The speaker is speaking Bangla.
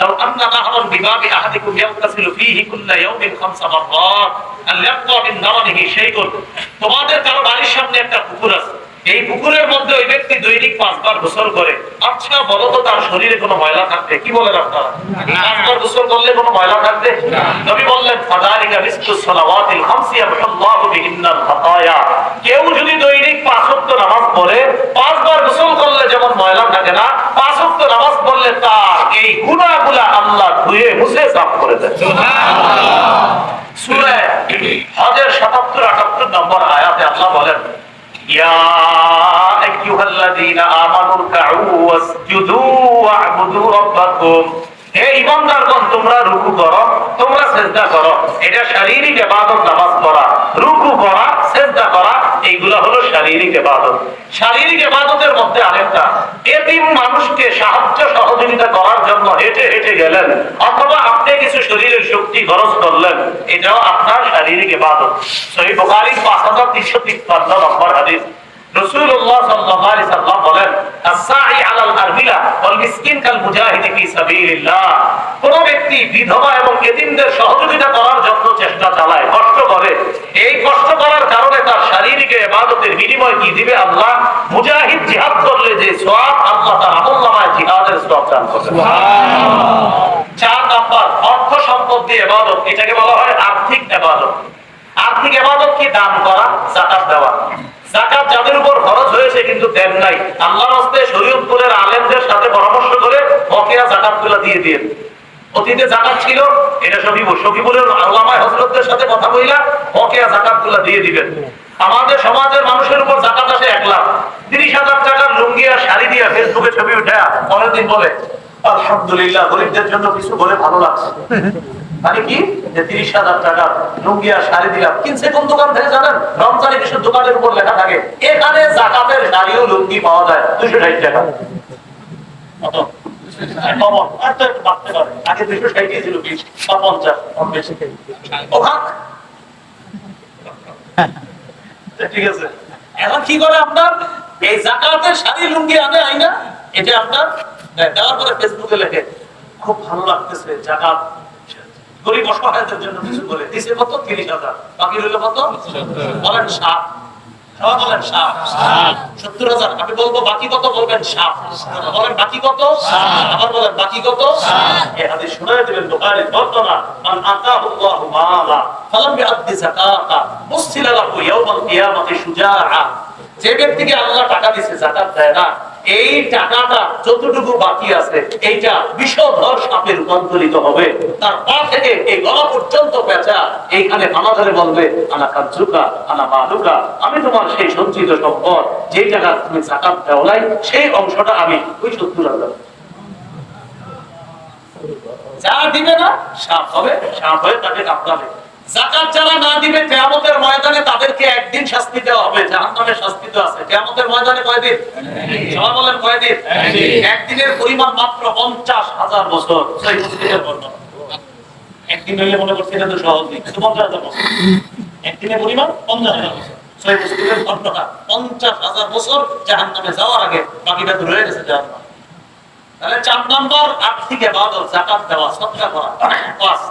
لو أن نهرا بباب أحدكم يغتسل فيه كل يوم خمس مرات أن يبقى من درنه شيء তোমাদের কারো বাড়ির সামনে একটা পুকুর আছে এই পুকুরের মধ্যে ওই ব্যক্তি দৈনিক পাঁচবার গোসল করে আচ্ছা বলো তো তার শরীরে কোনো ময়লা থাকবে কি বলেন আপনারা পাঁচবার গোসল করলে কোনো ময়লা থাকবে নবী বললেন ফাদালিকা রিজকু সালাওয়াতিল খামসি ইয়াবহুল্লাহু বিহিন্নাল খাতায়া কেউ যদি দৈনিক পাঁচ ওয়াক্ত নামাজ পড়ে পাঁচবার গোসল করলে যেমন ময়লা থাকে না, পাঁচ ওয়াক্ত নামাজ পড়লে তার এই গুনাহগুলা আল্লাহ ধুয়ে মুছে সাফ করে দেয়। সূরা হজের 77 78 নম্বর আয়াতে আল্লাহ বলেন তোমরা রুকু করো, তোমরা সিজদা করো। এটা শারীরিক ইবাদত, নামাজ পড়া। রুকু করা সিজদা করা এইগুলা হলো শারীরিক ইবাদত শারীরিক ইবাদতের মধ্যে আরেকটা এতিম মানুষকে সাহায্য সহযোগিতা করার জন্য হেঁটে হেঁটে গেলেন, অথবা আপনি কিছু শরীরের শক্তি খরচ করলেন, এটাও আপনার শারীরিক ইবাদত সহিহ বুখারী 5353 নম্বর হাদিস। রাসূলুল্লাহ সাল্লাল্লাহু আলাইহি সাল্লাম বলেন আস-সাই আলাল আরবিলা ওয়াল মিসকিন কাল মুজাহিদি ফি সাবিলিল্লাহ। কোন ব্যক্তি বিধবা এবং এতিমদের সহযোগিতা করার জন্য চেষ্টা চালায় কষ্ট করে এই কষ্ট করার কারণে তার শারীরিক ইবাদতের বিনিময় কি দিবে আল্লাহ। মুজাহিদ জিহাদ করলে যে সওয়াব আল্লাহ তার আমলনামায় জিহাদের সওয়াব দান করবে। চার নাম্বার অর্থ সম্পদ দিয়ে ইবাদত এটাকে বলা হয় আর্থিক ইবাদত আর্থিক ইবাদত কি? দান করা যাকাত দেওয়া। যাকাত যাদের উপর খরচ হয়েছে কিন্তু দেন নাই। আল্লাহর হস্তে শরীয়তপুরের আলেমদের সাথে পরামর্শ করে বকেয়া যাকাতগুলো দিয়ে দিয়ে অতীতে জাকাত ছিল এটা সফিবুর সফিবুরের আল্লামায় হজরতদের সাথে কথা বইলা বকেয়া জাকাতগুলো দিয়ে দিবেন। আমাদের সমাজের মানুষের উপর জাকাত আসে এক লাখ তিরিশ হাজার টাকার লুঙ্গি আর শাড়ি দিয়ে ফেসবুকে ছবি উঠে পরের দিন বলে আলহামদুলিল্লাহ গরিবদের জন্য কিছু বলে ভালো লাগছে মানে কি যে তিরিশ হাজার টাকা লুঙ্গি আর শাড়ি দিলাম কিনছে কোন দোকান থেকে জানেন রমজানে কিছু দোকানের উপর লেখা থাকে এখানে জাকাতের লুঙ্গি পাওয়া যায় দুশো ষাট টাকা কত? কমন। আর তো একটু বাড়তে পারে। আগে 260 ছিল বিশ, বা 50, কম বেশি। ও ভাগ। ঠিক আছে। এখন কি করে আপনার? এই জাকাতের শাড়ি লুঙ্গি আনে আইনা এটা আপনার দেওয়ার পরে ফেসবুকে লেখে খুব ভালো লাগতেছে জাকাত। গরিব অসহায়দের জন্য কিছু বলে দিছে কত? তিরিশ হাজার। বাকি রইল কত? বলেন সাত। সবাই বলেন সাত সত্তর হাজার। আমি বলব বাকি কত বলবেন সাত বলেন বাকি কত? আবার বলেন বাকি কত? এই হাদিস শুনায় দিবেন বুখারীর বর্ণনা মান আতাহু মালা ফালাম ইয়াদ্দি যাকাতা মুসিলা লাহু ইয়াউমাল কিয়ামাতি শুজাআ। যে ব্যক্তিকে আল্লাহ টাকা দিছে যাকাত দেয় না। এই টাকাটা যতটুকু বাকি আছে এইটা বিষধর সাপে রূপান্তরিত হবে। তার পা থেকে এই গলা পর্যন্ত এইখানে আমাদের বলবে আনা কাজুকা আনা মালুকা আমি তোমার সেই সঞ্চিত সম্পদ যেই টাকা তুমি জাকাত দেও নাই সেই অংশটা আমি ওই যা দিবে না সাপ হবে সাপ হয়ে তাকে জাকাত যারা না দিবে কেয়ামতের ময়দানে তাদেরকে একদিন শাস্তি দেওয়া হবে জাহান্নামের শাস্তি তো আছে। কেয়ামতের ময়দানে কয়দিন? সবাই বলেন কয়দিন? একদিনের পরিমাণ মাত্র পঞ্চাশ হাজার বছর। সেই বর্ণনা। একদিন হইলে মনে করছি এটা তো সহজ নেই, কিন্তু পঞ্চাশ হাজার বছর। একদিনের পরিমাণ পঞ্চাশ হাজার বছর। ছয় বছরের বর্ণনা পঞ্চাশ হাজার বছর জাহান্নামে যাওয়ার আগে বাকিটা তো রয়ে গেছে জাহান্নাম। তাহলে চার নম্বর আর্থিক এবাদত জাকাত দেওয়া, সৎকার করা। পাঁচ